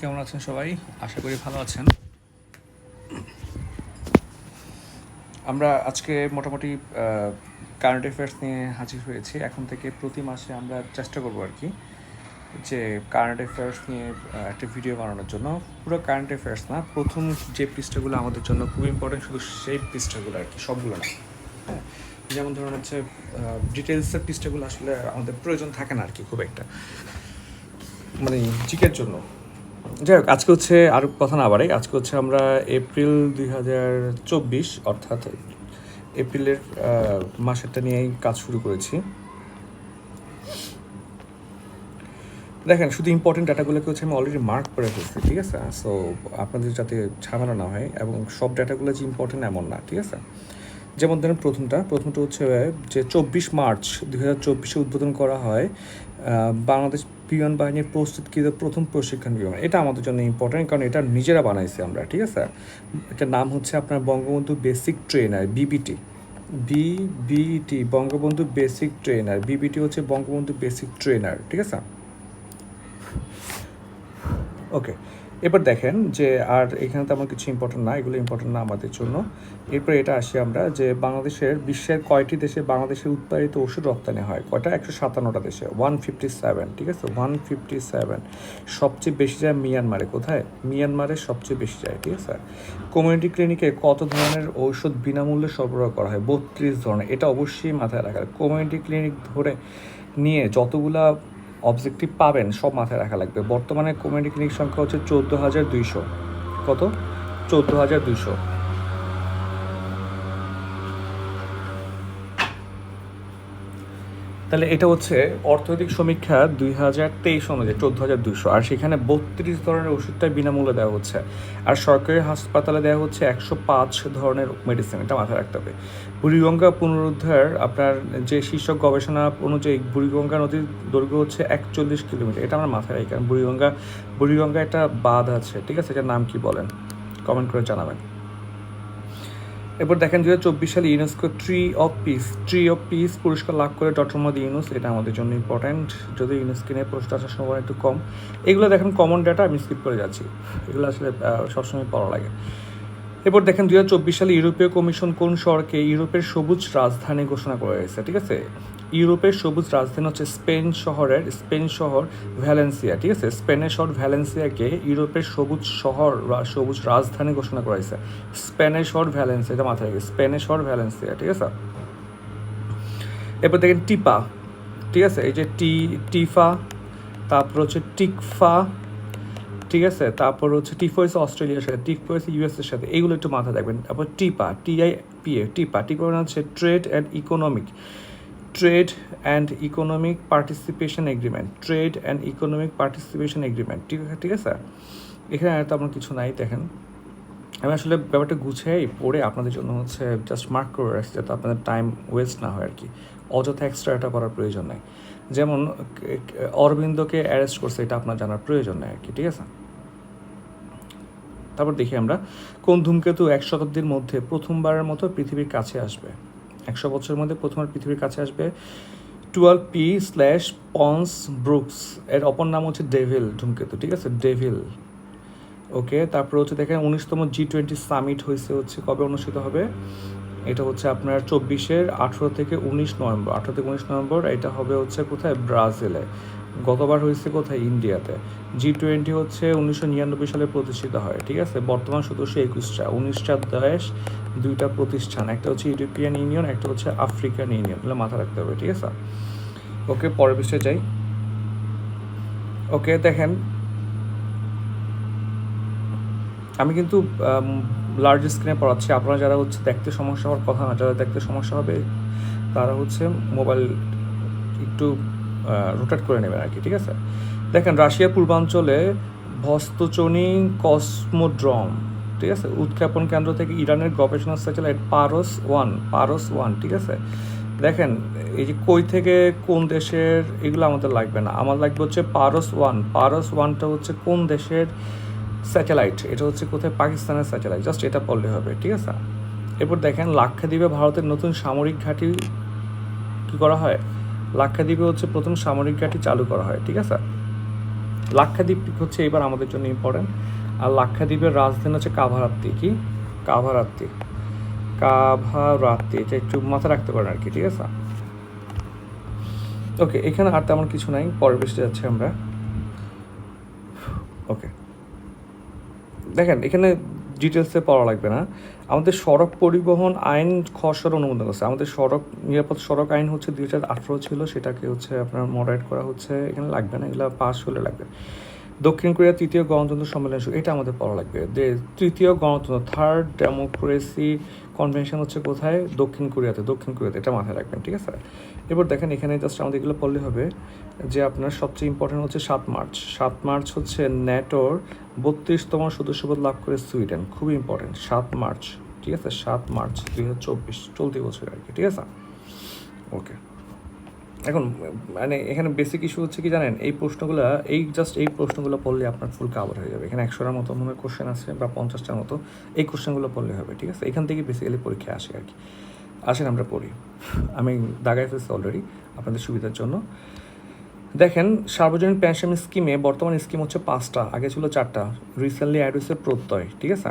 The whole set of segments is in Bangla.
কেমন আছেন সবাই? আশা করি ভালো আছেন। আমরা আজকে মোটামুটি কারেন্ট অ্যাফেয়ার্স নিয়ে হাজির হয়েছি। এখন থেকে প্রতি মাসে আমরা চেষ্টা করব আর কি যে কারেন্ট অ্যাফেয়ার্স নিয়ে একটা ভিডিও বানানোর জন্য। পুরো কারেন্ট অ্যাফেয়ার্স না, প্রথম যে পৃষ্ঠাগুলো আমাদের জন্য খুব ইম্পর্টেন্ট শুধু সেই পৃষ্ঠাগুলো আর কি, সবগুলো না। হ্যাঁ যেমন ধরুন হচ্ছে ডিটেলসের পৃষ্ঠাগুলো আসলে আমাদের প্রয়োজন থাকে না আর কি খুব একটা। মানে জিকের জন্য। যাই হোক, আজকে হচ্ছে আর কথা না বাড়াই, আজকে হচ্ছে আমরা এপ্রিল দুই হাজার চব্বিশ, অর্থাৎ এপ্রিলের মাসেরটা নিয়েই কাজ শুরু করেছি। দেখেন, শুধু ইম্পর্টেন্ট ডাটাগুলোকে হচ্ছে আমি অলরেডি মার্ক করে ফেলছি, ঠিক আছে? সো আপনাদের যাতে ঝামেলা না হয়, এবং সব ডাটাগুলো যে ইম্পর্টেন্ট এমন না, ঠিক আছে? যেমন ধরেন প্রথমটা প্রথমটা হচ্ছে যে চব্বিশ মার্চ দুই হাজার চব্বিশে উদ্বোধন করা হয় বাংলাদেশ বিমান বাহিনীর প্রস্তুতকৃত প্রথম প্রশিক্ষণ বিমান। এটা আমাদের জন্য ইম্পর্টেন্ট কারণ এটা নিজেরা বানাইছি আমরা, ঠিক আছে? এটার নাম হচ্ছে আপনার Bangabandhu basic trainer BBT. BBT, Bangabandhu basic trainer BBT হচ্ছে বঙ্গবন্ধু বেসিক ট্রেনার ঠিক আছে? ওকে এবার দেখেন যে আর এখানে তেমন কিছু ইম্পর্টেন্ট না, এগুলো ইম্পর্টেন্ট না আমাদের জন্য। এরপরে এটা আসি আমরা যে বাংলাদেশের, বিশ্বের কয়টি দেশে বাংলাদেশের উৎপাদিত ওষুধ রপ্তানি হয়? কয়টা? একশো সাতান্নটা দেশে। ওয়ান ফিফটি সেভেন ঠিক আছে? ওয়ান ফিফটি সেভেন সবচেয়ে বেশি যায় মিয়ানমারে। কোথায়? মিয়ানমারে সবচেয়ে বেশি যায়, ঠিক আছে? কমিউনিটি ক্লিনিকে কত ধরনের ঔষধ বিনামূল্যে সরবরাহ করা হয়? বত্রিশ ধরনের। এটা অবশ্যই মাথায় রাখা। কমিউনিটি ক্লিনিক ধরে নিয়ে যতগুলা অবজেক্টিভ পাবেন, সব মাথায় রাখা লাগবে। বর্তমানে কমেডি ক্লিনিক সংখ্যা হচ্ছে চোদ্দ হাজার দুইশো। কত? চোদ্দ হাজার দুইশো। তাহলে এটা হচ্ছে অর্থনৈতিক সমীক্ষা দুই হাজার তেইশ অনুযায়ী, চোদ্দ হাজার দুশো আর সেখানে বত্রিশ ধরনের ওষুধটা বিনামূল্যে দেওয়া হচ্ছে। আর সরকারি হাসপাতালে দেওয়া হচ্ছে একশো পাঁচ ধরনের মেডিসিন এটা মাথায় রাখতে হবে। বুড়িগঙ্গা পুনরুদ্ধার, আপনার যে শীর্ষক গবেষণা অনুযায়ী বুড়িগঙ্গা নদীর দৈর্ঘ্য হচ্ছে একচল্লিশ কিলোমিটার। এটা আমার মাথায় রাখি, কারণ বুড়িগঙ্গা বুড়িগঙ্গা একটা বাঁধ আছে, ঠিক আছে? এটার নাম কি বলেন? কমেন্ট করে জানাবেন। এরপর দেখেন দু চব্বিশ সালে UNESCO tree of peace tree of peace পুরস্কার লাভ করে ডক্টর মোহাম্মদ ইউনুস, এটা আমাদের জন্য ইম্পর্ট্যান্ট যদি ইউনেস্কো নিয়ে প্রশ্ন আসার সময় একটু কম। এগুলো দেখেন কমন ডাটা আমি স্কিপ করে যাচ্ছি। এগুলো আসলে সবসময় পড়া লাগে। এরপর দেখেন দু হাজার চব্বিশ সালে ইউরোপীয় কমিশন কোন শহরকে ইউরোপের সবুজ রাজধানী ঘোষণা করে হয়েছে ঠিক আছে? ইউরোপের সবুজ রাজধানী হচ্ছে স্পেন শহরের, স্পেন শহর ভ্যালেন্সিয়া, ঠিক আছে? স্পেনের শহর ভ্যালেন্সিয়াকে ইউরোপের সবুজ শহর বা সবুজ রাজধানী ঘোষণা করা হয়েছে স্পেনের শহর ভ্যালেন্সিয়া, এটা মাথায় রেখে স্পেনের শহর ভ্যালেন্সিয়া, ঠিক আছে? এরপর দেখেন টিপা, ঠিক আছে? এই যে টি, টিফা, তারপর হচ্ছে টিকফা, ঠিক আছে? তারপর হচ্ছে টিফো হচ্ছে অস্ট্রেলিয়ার সাথে টিফো হচ্ছে ইউএস এর সাথে, এইগুলো একটু মাথা রাখবেন। তারপর টিপা টিআই পিএ টিপা টিপা মানে হচ্ছে trade and economic. Trade and economic participation agreement. Trade and economic participation agreement, ঠিক আছে ঠিক আছে? এখানে আর তেমন কিছু নাই, দেখেন। আমি আসলে ব্যাপারটা গুছিয়ে পড়ে আপনাদের জন্য হচ্ছে জাস্ট মার্ক করে রাখছি যাতে আপনাদের টাইম ওয়েস্ট না হয় আর কি। অযথা এক্সট্রা এটা করার প্রয়োজন নেই। যেমন অরবিন্দকে অ্যারেস্ট করছে, এটা আপনার জানার প্রয়োজন নেই আর কি, ঠিক আছে? তারপর দেখি আমরা, কোন ধূমকেতু এক শতাব্দীর মধ্যে প্রথমবারের মতো পৃথিবীর কাছে আসবে? একশো বছরের মধ্যে প্রথমবার পৃথিবীর কাছে আসবে। Twelve P slash Pons Brooks. এর অপর নাম হচ্ছে ডেভিল ধূমকেতু, ঠিক আছে? ডেভিল। ওকে, তারপরে হচ্ছে দেখেন উনিশতম জি টোয়েন্টি সামিট হয়েছে হচ্ছে কবে অনুষ্ঠিত হবে? এটা হচ্ছে আপনার চব্বিশের আঠেরো থেকে উনিশ নভেম্বর। আঠেরো থেকে উনিশ নভেম্বর, এটা হবে হচ্ছে কোথায়? ব্রাজিলে। গতবার হয়েছে কোথায়? ইন্ডিয়াতে। জি টোয়েন্টি হচ্ছে উনিশশো নিরানব্বই সালে প্রতিষ্ঠিত হয়, ঠিক আছে? বর্তমান সদস্য একুশটা। উনিশটা দেশ, দুইটা প্রতিষ্ঠান। একটা হচ্ছে ইউরোপিয়ান ইউনিয়ন একটা হচ্ছে আফ্রিকান ইউনিয়ন এগুলো মাথা রাখতে হবে, ঠিক আছে? ওকে, পরের বিষয়ে যাই। ওকে, দেখেন। আমি কিন্তু লার্জ স্ক্রিনে পড়াচ্ছি। আপনারা যারা হচ্ছে দেখতে সমস্যা হওয়ার কথা না, যারা দেখতে সমস্যা হবে, তারা হচ্ছে মোবাইল একটু রোটেট করে নেবেন আর কি, ঠিক আছে? দেখেন রাশিয়ার পূর্বাঞ্চলে ভস্তচনি কসমোড্রম, ঠিক আছে? উৎক্ষেপণ কেন্দ্র থেকে ইরানের গবেষণা স্যাটেলাইট পারস ওয়ান পারস ওয়ান, ঠিক আছে? দেখেন, এই যে কই থেকে কোন দেশের, এগুলো আমাদের লাগবে না। আমার লাগবে হচ্ছে পারস ওয়ান। পারস ওয়ানটা হচ্ছে কোন দেশের স্যাটেলাইট এটা হচ্ছে কোথায়? পাকিস্তানের স্যাটেলাইট জাস্ট এটা পড়লে হবে, ঠিক আছে? এরপর দেখেন, লাক্ষাদ্বীপে ভারতের নতুন সামরিক ঘাঁটি কী করা হয়? লাক্ষাদ্বীপে হচ্ছে প্রথম সামরিক ঘাঁটি চালু করা হয়, ঠিক আছে? লাক্ষাদ্বীপ হচ্ছে এবার আমাদের জন্য ইম্পর্টেন্ট আর লাক্ষাদ্বীপের রাজধানী হচ্ছে কাভারাত্তি, কি? কাভারাত্তি। কাভারাত্তি, এটা একটু মাথা রাখতে পারেন আর কি, ঠিক আছে? ওকে এখানে আর তেমন কিছু নাই, পরের পৃষ্ঠে যাচ্ছি আমরা। ওকে দেখেন, এখানে ডিটেলসে পড়া লাগবে না। আমাদের সড়ক পরিবহন আইন খসড় অনুমোদন করছে আমাদের সড়ক, নিরাপদ সড়ক আইন হচ্ছে দুই হাজার আঠেরো ছিল, সেটাকে হচ্ছে আপনার মডারেট করা হচ্ছে। এখানে লাগবে না, এগুলো পাস হলে লাগবে। দক্ষিণ কোরিয়া তৃতীয় গণতন্ত্র সম্মেলন এটা আমাদের পড়া লাগবে। তৃতীয় গণতন্ত্র থার্ড ডেমোক্রেসি কনভেনশন হচ্ছে কোথায়? দক্ষিণ কোরিয়াতে দক্ষিণ কোরিয়াতে, এটা মাথায় রাখবেন, ঠিক আছে? এবার দেখেন এখানে জাস্ট আমাদের এগুলো পড়লে হবে। যে আপনার সবচেয়ে ইম্পর্টেন্ট হচ্ছে সাত মার্চ। সাত মার্চ হচ্ছে ন্যাটোর বত্রিশতম সদস্যপদ লাভ করে সুইডেন। খুবই ইম্পর্টেন্ট সাত মার্চ। ঠিক আছে? সাত মার্চ দুই হাজার চব্বিশ। চলতি বছর আর কি। ঠিক আছে? ওকে। এখন মানে এখানে বেসিক ইস্যু হচ্ছে কি জানেন? এই প্রশ্নগুলো, এই জাস্ট এই প্রশ্নগুলো পড়লে আপনার ফুল কাভার হয়ে যাবে। এখানে একশোটার মতো মনে কোশ্চেন আছে বা পঞ্চাশটার মতো। এই কোশ্চেনগুলো পড়লে হবে, ঠিক আছে? এখান থেকে বেসিক্যালি পরীক্ষা আসে আর কি। আসেন, আমরা পড়ি। আমি দাগাই ফেলছি অলরেডি আপনাদের সুবিধার জন্য। দেখেন, সার্বজনীন পেনশন স্কিমে বর্তমান স্কিম হচ্ছে পাঁচটা, আগে ছিল চারটা। রিসেন্টলি অ্যাড হয়েছে প্রত্যয়, ঠিক আছে?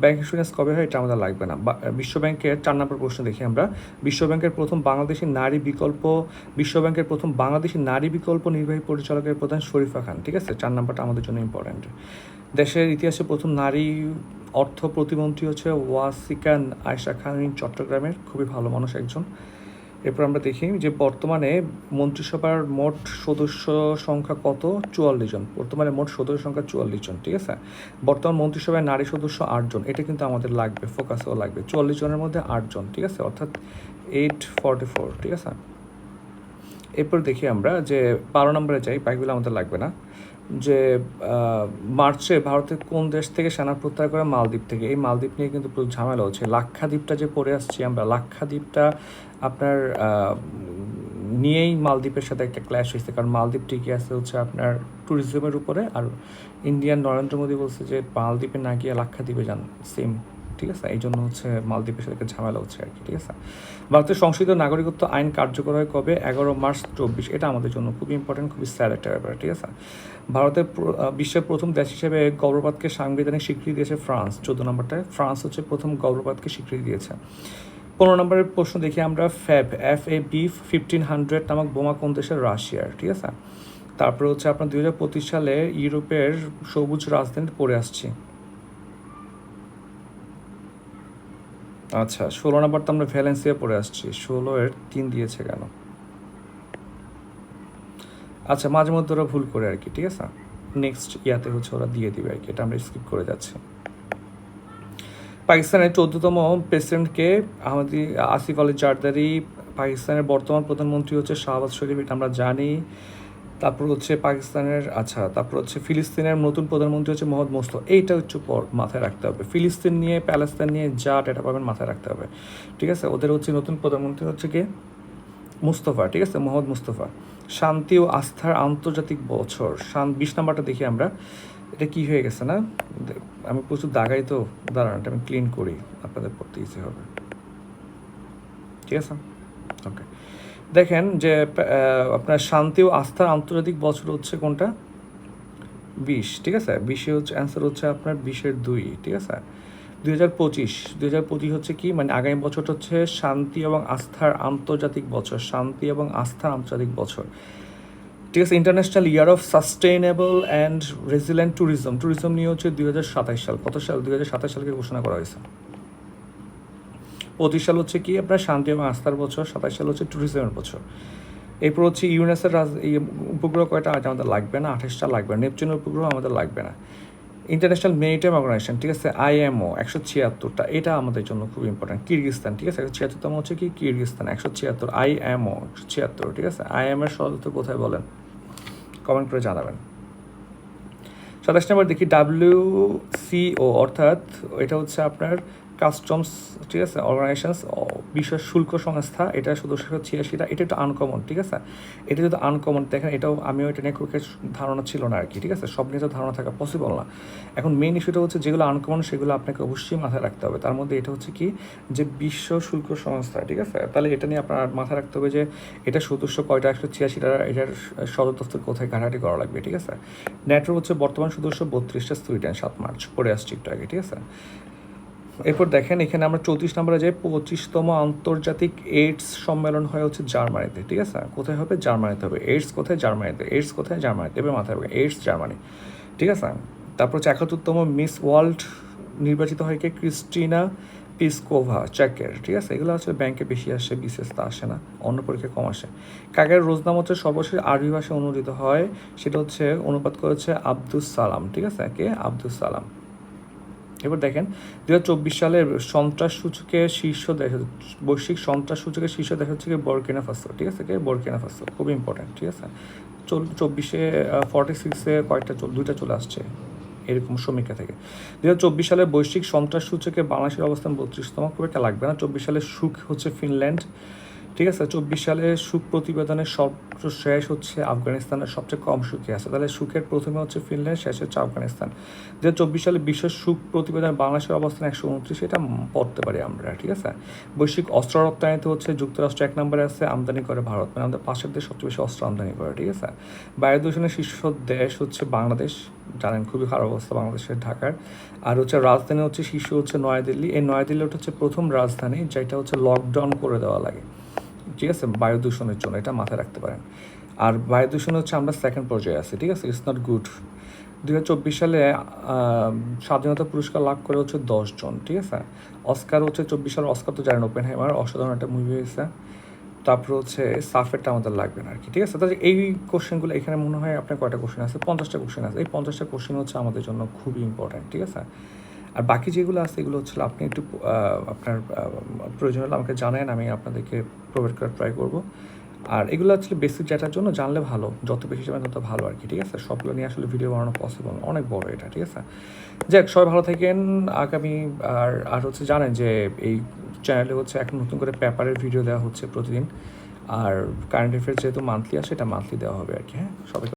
ব্যাংক ইন্স্যুরেন্স কবে হয় এটা আমাদের লাগবে না। বা- বিশ্ব ব্যাংকের চার নম্বর প্রশ্ন দেখি আমরা। বিশ্ব ব্যাংকের প্রথম বাংলাদেশি নারী বিকল্প বিশ্ব ব্যাংকের প্রথম বাংলাদেশি নারী বিকল্প নির্বাহী পরিচালকের প্রধান শরীফা খান, ঠিক আছে? চার নম্বরটা আমাদের জন্য ইম্পর্ট্যান্ট দেশের ইতিহাসে প্রথম নারী অর্থ প্রতিমন্ত্রী হচ্ছে ওয়াসিকান আয়শা খান চট্টগ্রামের, খুবই ভালো মানুষ একজন। এরপর আমরা দেখি যে বর্তমানে মন্ত্রিসভার মোট সদস্য সংখ্যা কত? চুয়াল্লিশ জন। বর্তমানে মোট সদস্য সংখ্যা চুয়াল্লিশ জন, ঠিক আছে? বর্তমান মন্ত্রিসভায় নারী সদস্য আটজন এটা কিন্তু আমাদের লাগবে ফোকাসও লাগবে। চুয়াল্লিশ জনের মধ্যে আটজন ঠিক আছে? অর্থাৎ এইট ফর্টি ফোর ঠিক আছে? এরপর দেখি আমরা যে বারো নম্বরে যাই বাইকগুলো আমাদের লাগবে না। যে মার্চে ভারতের কোন দেশ থেকে সেনা প্রত্যাহার করে মালদ্বীপ থেকে? এই মালদ্বীপ নিয়ে কিন্তু প্রচুর ঝামেলা হচ্ছে। লাক্ষাদ্বীপটা যে পড়ে আসছি আমরা, লাক্ষাদ্বীপটা আপনার নিয়েই মালদ্বীপের সাথে একটা ক্ল্যাশ হয়েছে। কারণ মালদ্বীপ ঠিকই আছে হচ্ছে আপনার ট্যুরিজমের উপরে, আর ইন্ডিয়ান নরেন্দ্র মোদী বলছে যে, মালদ্বীপে না গিয়ে লাক্ষাদ্বীপে যান। সেম ঠিক আছে? এই জন্য হচ্ছে মালদ্বীপের সাথে ঝামেলা হচ্ছে আর কি, ঠিক আছে? ভারতের সংশোধিত নাগরিকত্ব আইন কার্যকর হয় কবে? এগারো মার্চ চব্বিশ। এটা আমাদের জন্য খুবই ইম্পর্টেন্ট খুবই স্যাড একটা ব্যাপার, ঠিক আছে? ভারতের বিশ্বের প্রথম দেশ হিসেবে গৌরবাদকে সাংবিধানিক স্বীকৃতি দিয়েছে ফ্রান্স। চোদ্দ নম্বরটায়, ফ্রান্স হচ্ছে প্রথম গৌরবাদকে স্বীকৃতি দিয়েছে। পনেরো নম্বরের প্রশ্ন দেখি আমরা FAB F A B fifteen hundred নামক বোমা কোন দেশের? রাশিয়ার, ঠিক আছে? তারপরে হচ্ছে আপনার দুই হাজার পঁচিশ সালে ইউরোপের সবুজ রাজধানীতে পড়ে আসছি। আচ্ছা ষোলো নাম্বার তো আমরা ভ্যালেন্সিয়া পড়ে আসছি। ষোলো এর তিন দিয়েছে কেন? আচ্ছা মাঝে মধ্যে ওরা ভুল করে আর কি, ঠিক আছে? নেক্সট ইয়াতে হচ্ছে ওরা দিয়ে দিবে আর কি, এটা আমরা স্কিপ করে যাচ্ছি। পাকিস্তানের চোদ্দতম প্রেসিডেন্টকে আহমদি আসিফ আলী জারদারি, পাকিস্তানের বর্তমান প্রধানমন্ত্রী হচ্ছে শাহবাজ শরীফ, এটা আমরা জানি। তারপর হচ্ছে পাকিস্তানের আচ্ছা তারপর হচ্ছে ফিলিস্তিনের নতুন প্রধানমন্ত্রী হচ্ছে মোহাম্মদ মোস্তো এইটা হচ্ছে পর মাথায় রাখতে হবে। ফিলিস্তিন নিয়ে প্যালেস্তান নিয়ে জাট এটা পাবেন মাথায় রাখতে হবে। ঠিক আছে? ওদের হচ্ছে নতুন প্রধানমন্ত্রী হচ্ছে কি? মুস্তফা, ঠিক আছে? মোহাম্মদ মুস্তফা। শান্তি ও আস্থার আন্তর্জাতিক বছর। শান, বিশ নাম্বারটা দেখি আমরা। এটা কি হয়ে গেছে না? আমি প্রচুর দাগাই তো। দাঁড়ান, এটা আমি ক্লিন করি। আপনাদের পড়তে ইসে হবে। ঠিক আছে? ওকে দেখেন যে আপনার শান্তি ও আস্থার আন্তর্জাতিক বছর হচ্ছে কোনটা? বিশ, ঠিক আছে? বিশে হচ্ছে অ্যান্সার হচ্ছে আপনার বিশের দুই, ঠিক আছে? দুই হাজার পঁচিশ, দুই হাজার পঁচিশ হচ্ছে কি? মানে আগামী বছরটা হচ্ছে শান্তি এবং আস্থার আন্তর্জাতিক বছর, শান্তি এবং আস্থার আন্তর্জাতিক বছর। ঠিক আছে international year of sustainable and resilient tourism tourism নিয়ে হচ্ছে দুই হাজার সাতাশ সাল, কত সাল? দুই হাজার সাতাশ সালকে ঘোষণা করা হয়েছে। পঁচিশ সাল হচ্ছে কি, আপনার শান্তি এবং আস্থার বছর সাতাশ সাল হচ্ছে ট্যুরিজমের বছর। এরপর হচ্ছে ইউনেসের রাজ, এই উপগ্রহ কয়টা আমাদের লাগবে না? আঠাশটা লাগবে না। নেপচুনের উপগ্রহ আমাদের লাগবে না। ইন্টারন্যাশনাল মেরিটাইম অর্গানাইজেশন ঠিক আছে? আইএমও একশো ছিয়াত্তরটা। এটা আমাদের জন্য খুব ইম্পর্টেন্ট কিরগিস্তান ঠিক আছে? একশো ছিয়াত্তরতম হচ্ছে কি? কিরগিস্তান একশো ছিয়াত্তর। আইএমও একশো ছিয়াত্তর, ঠিক আছে? আইএম এর সদস্য কোথায় বলেন? কমেন্ট করে জানাবেন। সাতাশ নম্বর দেখি ডাব্লিউ সিও অর্থাৎ এটা হচ্ছে আপনার কাস্টমস, ঠিক আছে অর্গানাইজেশনস বিশ্ব শুল্ক সংস্থা, এটা সদস্য ছিয়াশিটা, এটা একটু আনকমন ঠিক আছে? এটা যদি আনকমন দেখেন এটাও আমিও এটা নিয়ে খুব ধারণা ছিল না আর কি ঠিক আছে? সব নিয়ে তো ধারণা থাকা পসিবল না। এখন মেইন ইস্যুটা হচ্ছে যেগুলো আনকমন সেগুলো আপনাকে অবশ্যই মাথায় রাখতে হবে। তার মধ্যে এটা হচ্ছে কি? যে বিশ্ব শুল্ক সংস্থা, ঠিক আছে? তাহলে এটা নিয়ে আপনার মাথায় রাখতে হবে যে এটা সদস্য কয়টা, একশো ছিয়াশিটা, এটার সদর দফতর কোথায়, ঘাটাঘাটি করা লাগবে, ঠিক আছে? নেটওয়ার্ক হচ্ছে বর্তমান সদস্য বত্রিশটা সুইডেন সাত মার্চ পরে আসছি একটু আগে, ঠিক আছে? এরপর দেখেন, এখানে আমরা চৌত্রিশ নম্বরে যাই, পঁচিশতম আন্তর্জাতিক এইডস সম্মেলন হয় হচ্ছে জার্মানিতে, ঠিক আছে? কোথায় হবে? জার্মানিতে হবে। এইডস কোথায়? জার্মানিতে। এইডস কোথায়? জার্মানিতে। এবার মাথায় হবে এইডস জার্মানি, ঠিক আছে? তারপর হচ্ছে একাত্তরতম মিস ওয়ার্ল্ড নির্বাচিত হয় কে? ক্রিস্টিনা পিসকোভা, চেকের, ঠিক আছে? এগুলো হচ্ছে ব্যাংকে বেশি আসে বিশেষ তা আসে না, অন্য পরীক্ষায় কম আসে। কাকের রোজনাম হচ্ছে সর্বশেষ আরবি ভাষায় অনুদিত হয়, সেটা হচ্ছে অনুবাদ করেছে আব্দুস সালাম, ঠিক আছে? কে? আব্দুস সালাম। এবার দেখেন দু হাজার চব্বিশ সালের সন্ত্রাস সূচকে শীর্ষ দেশ বৈশ্বিক সন্ত্রাস সূচকের শীর্ষ দেখা হচ্ছে বরকিনা ফাসো, ঠিক আছে? কে? বরকিনা ফাসো, খুব ইম্পর্টেন্ট ঠিক আছে? চব্বিশে ফর্টি সিক্সে কয়েকটা দুইটা চলে আসছে এরকম সমীক্ষা থেকে। দু হাজার চব্বিশ সালের বৈশ্বিক সন্ত্রাস সূচকে বাংলাদেশের অবস্থান বত্রিশতম, খুব একটা লাগবে না। চব্বিশ সালে সুখ হচ্ছে ফিনল্যান্ড। ঠিক আছে, চব্বিশ সালে সুখ প্রতিবেদনের সর্বশেষ হচ্ছে আফগানিস্তানের সবচেয়ে কম সুখে আছে। তাহলে সুখের প্রথমে হচ্ছে ফিনল্যান্ড, শেষ হচ্ছে আফগানিস্তান। হাজার চব্বিশ সালে বিশ্ব সুখ প্রতিবেদনে বাংলাদেশের অবস্থান একশো উনত্রিশ এটা পড়তে পারি আমরা, ঠিক আছে? বৈশ্বিক অস্ত্র রপ্তানিতে হচ্ছে যুক্তরাষ্ট্র এক নম্বরে আছে, আমদানি করে ভারত। মানে আমাদের পাশের দেশ সবচেয়ে বেশি অস্ত্র আমদানি করে, ঠিক আছে? বায়ু দূষণের শীর্ষ দেশ হচ্ছে বাংলাদেশ। জানেন খুবই খারাপ অবস্থা বাংলাদেশের, ঢাকার। আর হচ্ছে রাজধানী হচ্ছে শীর্ষ হচ্ছে নয়াদিল্লি। এই নয়াদিল্লি ওটা হচ্ছে প্রথম রাজধানী, যেটা হচ্ছে লকডাউন করে দেওয়া লাগে। ঠিক আছে বায়ু দূষণের জন্য, এটা মাথায় রাখতে পারেন। আর বায়ু দূষণ হচ্ছে আমরা সেকেন্ড পর্যায়ে আছি, ঠিক আছে? ইটস নট গুড দু হাজার চব্বিশ সালে স্বাধীনতা পুরস্কার লাভ করে হচ্ছে দশজন ঠিক আছে? অস্কার হচ্ছে চব্বিশ সালে অস্কার তো জানেন ওপেন হেমার অসাধারণ একটা মুভি হয়েছে। তারপর হচ্ছে সাফেরটা আমাদের লাগবে না আর কি ঠিক আছে? তাহলে এই কোশ্চেনগুলো এখানে মনে হয় আপনার কয়টা কোশ্চেন আছে? পঞ্চাশটা কোশ্চেন আছে। এই পঞ্চাশটা কোশ্চেন হচ্ছে আমাদের জন্য খুবই ইম্পর্ট্যান্ট ঠিক আছে? আর বাকি যেগুলো আছে, এগুলো হচ্ছে আপনি একটু আপনার প্রয়োজন হলে আমাকে জানান আমি আপনাদেরকে প্রোভাইড করার ট্রাই করব। আর এগুলো আসলে বেসিক ডেটার জন্য জানলে ভালো, যত বেশি যাবেন তত ভালো আর কি, ঠিক আছে? সবগুলো নিয়ে আসলে ভিডিও বানানো পসিবল অনেক বড় এটা, ঠিক আছে? যাক, সবাই ভালো থাকেন, আগামী, আর আর হচ্ছে জানেন যে এই চ্যানেলে হচ্ছে এখন নতুন করে পেপারের ভিডিও দেওয়া হচ্ছে প্রতিদিন। আর কারেন্ট অ্যাফেয়ার্স যেহেতু মান্থলি আসে এটা মান্থলি দেওয়া হবে আর কি হ্যাঁ? সবাই